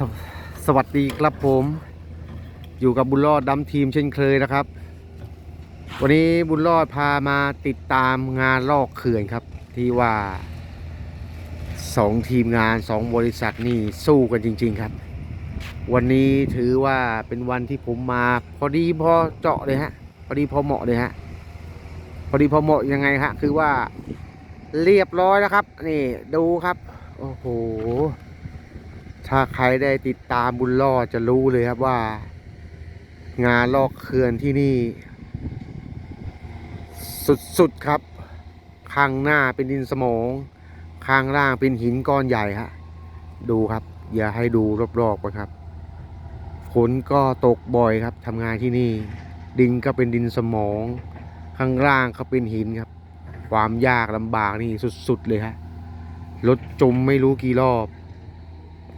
สวสวัสดีครับผม อยู่กับบุญรอดดำทีมเช่นเคยนะครับ วันนี้บุญรอดพามาติดตามงานลอกเขื่อนครับ ที่ว่าสองทีมงานสองบริษัทนี่สู้กันจริง ๆครับ วันนี้ถือว่าเป็นวันที่ผมมา พอดีพอเจาะเลยฮะพอดีพอเหมาะเลยฮะพอดีพอเหมาะยังไงฮะคือว่าเรียบร้อยแล้วครับ นี่ดูครับ โอ้โห ถ้าใครได้ติดตามบุญรอจะรู้เลยครับว่า งานลอกเขื่อนที่นี่ สุดๆครับ ข้างหน้าเป็นดินสมอง ข้างล่างเป็นหินก้อนใหญ่ฮะดูครับ อย่าให้ดูรอบๆกันครับฝนก็ตกบ่อยครับทำงานที่นี่ ดินก็เป็นดินสมอง ข้างล่างก็เป็นหินครับ ความยากลำบากนี่สุดๆเลยฮะรถจมไม่รู้กี่รอบ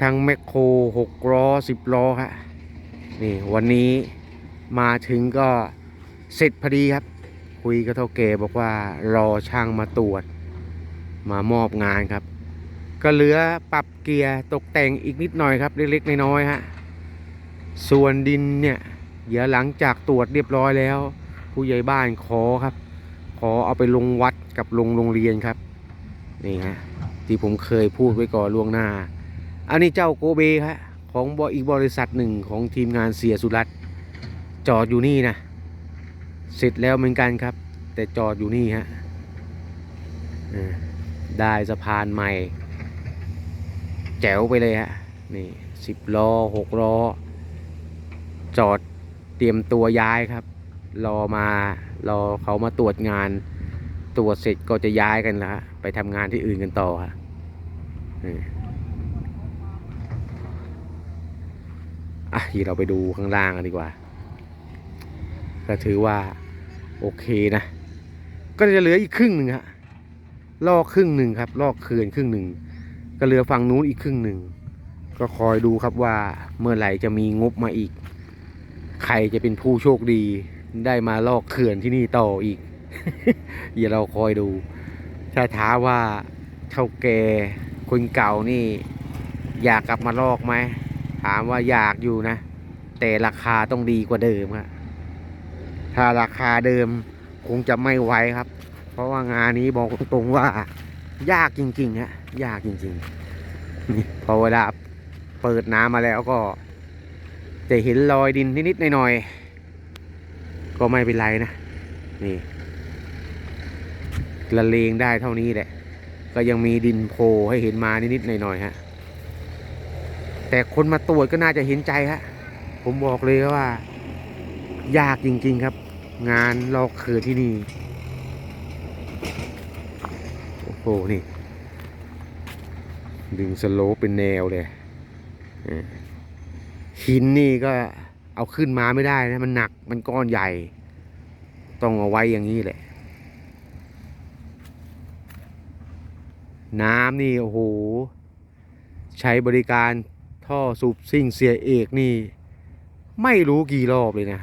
ทั้งแมคโครหกล้อสิบล้อฮะนี่วันนี้มาถึงก็เสร็จพอดีครับ คุยกับเท่าแกบอกว่ารอช่างมาตรวจ มามอบงานครับ ก็เหลือปรับเกียร์ตกแต่งอีกนิดหน่อยครับ เล็กๆน้อยๆฮะส่วนดินเนี่ยเดี๋ยวหลังจากตรวจเรียบร้อยแล้ว ผู้ใหญ่บ้านขอครับ ขอเอาไปลงวัดกับลงโรงเรียนครับ นี่ฮะที่ผมเคยพูดไว้ก่อนล่วงหน้า อันนี้เจ้าโกเบครับของบอีกบริษัทหนึ่งของทีมงานเสียสุรัตจอดอยู่นี่นะเสร็จแล้วเหมือนกันครับ แต่จอดอยู่นี่ฮะได้สะพานใหม่ แจ๋วไปเลยฮะนี่สิบล้อหกล้อ จอดเตรียมตัวย้ายครับ รอมารอเขามาตรวจงาน ตรวจเสร็จก็จะย้ายกันละไปทำงานที่อื่นกันต่อฮะ อะเดี๋ยวเราไปดูข้างล่างกันดีกว่า ก็ถือว่าโอเคนะ ก็จะเหลืออีกครึ่งหนึ่งฮะลอกครึ่งหนึ่งครับ ลอกเขื่อนครึ่งหนึ่งก็เหลือฝั่งนู้นอีกครึ่งหนึ่งก็คอยดูครับว่าเมื่อไหร่จะมีงบมาอีก ใครจะเป็นผู้โชคดี ได้มาลอกเขื่อนที่นี่ต่ออีกอย่าเราคอยดู ถ้าถาว่าเท่าแกคนเก่านี่ อยากกลับมาลอกไหม ถามว่าอยากอยู่นะ แต่ราคาต้องดีกว่าเดิมครับถ้าราคาเดิมคงจะไม่ไหวครับ เพราะว่างานนี้บอกตรงๆว่า ยากจริงๆฮะยากจริงๆนี่พอเวลาเปิดน้ำมาแล้วก็ จะเห็นรอยดินนิดๆหน่อยๆก็ไม่เป็นไรนะนี่ละเลงได้เท่านี้แหละ ก็ยังมีดินโผล่ให้เห็นมานิดๆหน่อยๆฮะ แต่คนมาตรวจก็น่าจะเห็นใจฮะผมบอกเลยว่า ยากจริง ๆครับ งานลอกเขื่อที่นี่ โอ้โห นี่ ดึงสโลปเป็นแนวเลยหินนี่ก็เอาขึ้นมาไม่ได้นะ มันหนักมันก้อนใหญ่ ต้องเอาไว้อย่างนี้แหละ น้ำนี่ โอ้โห ใช้บริการ ท่อสูบซิ่งเสียเอกนี่ ไม่รู้กี่รอบเลยนะ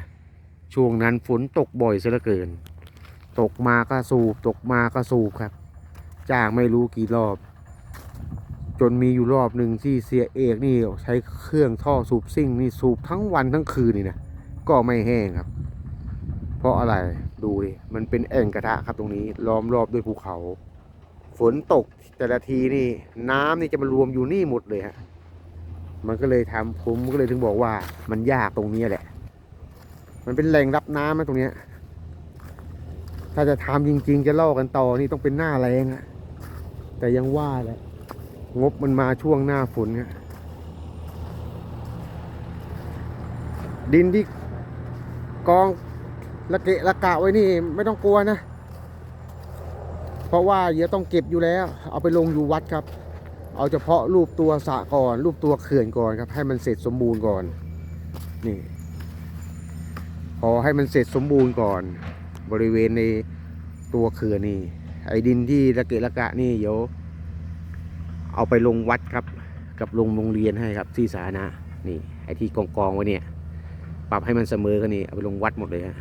ช่วงนั้นฝนตกบ่อยซะเหลือเกิน ตกมาก็สูบ ตกมาก็สูบครับ จ้างไม่รู้กี่รอบ จนมีอยู่รอบหนึ่งที่เสียเอกนี่ใช้เครื่องท่อสูบซิ่งนี่สูบทั้งวันทั้งคืนนี่นะก็ไม่แห้งครับ เพราะอะไรดูดิมันเป็นแอ่งกระทะครับตรงนี้ล้อมรอบด้วยภูเขา ฝนตกแต่ละทีนี่น้ำนี่จะมารวมอยู่นี่หมดเลยฮะ มันก็เลยทำผมก็เลยถึงบอกว่ามันยากตรงนี้แหละ มันเป็นแหล่งรับน้ำนะตรงเนี้ย ถ้าจะทำจริง ๆ จะล่อกันต่อนี่ต้องเป็นหน้าแรงอะแต่ยังว่าแหละ งบมันมาช่วงหน้าฝนฮะดินที่กองละเกะละกะไว้นี่ไม่ต้องกลัวนะ เพราะว่าเดี๋ยวต้องเก็บอยู่แล้ว เอาไปลงอยู่วัดครับ เอาเฉพาะรูปตัวสะก่อน รูปตัวเขื่อนก่อนครับ ให้มันเสร็จสมบูรณ์ก่อน นี่ พอให้มันเสร็จสมบูรณ์ก่อน บริเวณในตัวเขื่อนนี่ ไอ้ดินที่ระเกะระกะนี่เดี๋ยวเอาไปลงวัดครับ กับลงโรงเรียนให้ครับ ที่สาธารณะนี่ ไอ้ที่กองกองไว้เนี่ย ปรับให้มันเสมอกันนี่ เอาไปลงวัดหมดเลยฮะ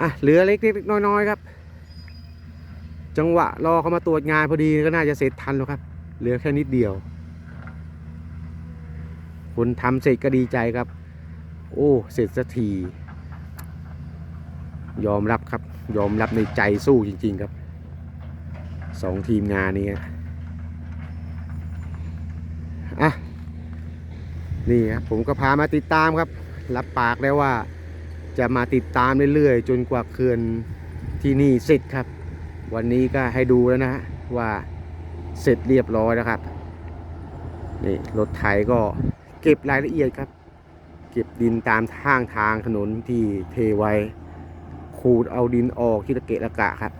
อะเหลือเล็กๆน้อยๆครับ จังหวะรอเขามาตรวจงานพอดีก็น่าจะเสร็จทันแล้วครับ เหลือแค่นิดเดียว คนทำเสร็จก็ดีใจครับ โอ้ เสร็จสักที ยอมรับครับ ยอมรับในใจสู้จริง ๆ ครับสองทีมงานนี้อะนี่ครับผมก็พามาติดตามครับ รับปากแล้วว่าจะมาติดตามเรื่อยๆ จนกว่าเขื่อนที่นี่เสร็จครับ วันนี้ก็ให้ดูแล้วนะว่าเสร็จเรียบร้อยแล้วครับนี่รถไถก็เก็บรายละเอียดครับ เก็บดินตามทางทางถนนที่เทไว้ขูดเอาดินออกที่ตะเกะตะกะครับ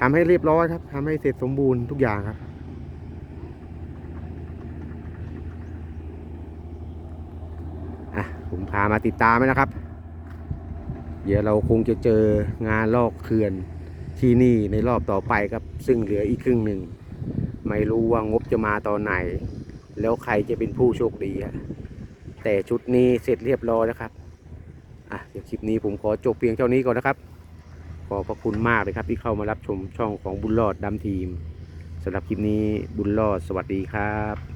ทำให้เรียบร้อยครับทำให้เสร็จสมบูรณ์ทุกอย่างครับอะผมพามาติดตามไว้นะครับ เดี๋ยวเราคงจะเจองานลอกเขื่อน ที่นี่ในรอบต่อไปครับ ซึ่งเหลืออีกครึ่งหนึ่ง ไม่รู้ว่างบจะมาตอนไหน แล้วใครจะเป็นผู้โชคดีฮะแต่ชุดนี้เสร็จเรียบร้อยแล้วครับอะเดี๋ยวคลิปนี้ผมขอจบเพียงเท่านี้ก่อนนะครับ ขอบพระคุณมากเลยครับที่เข้ามารับชมช่องของบุญรอดดำทีมสำหรับคลิปนี้บุญรอดสวัสดีครับ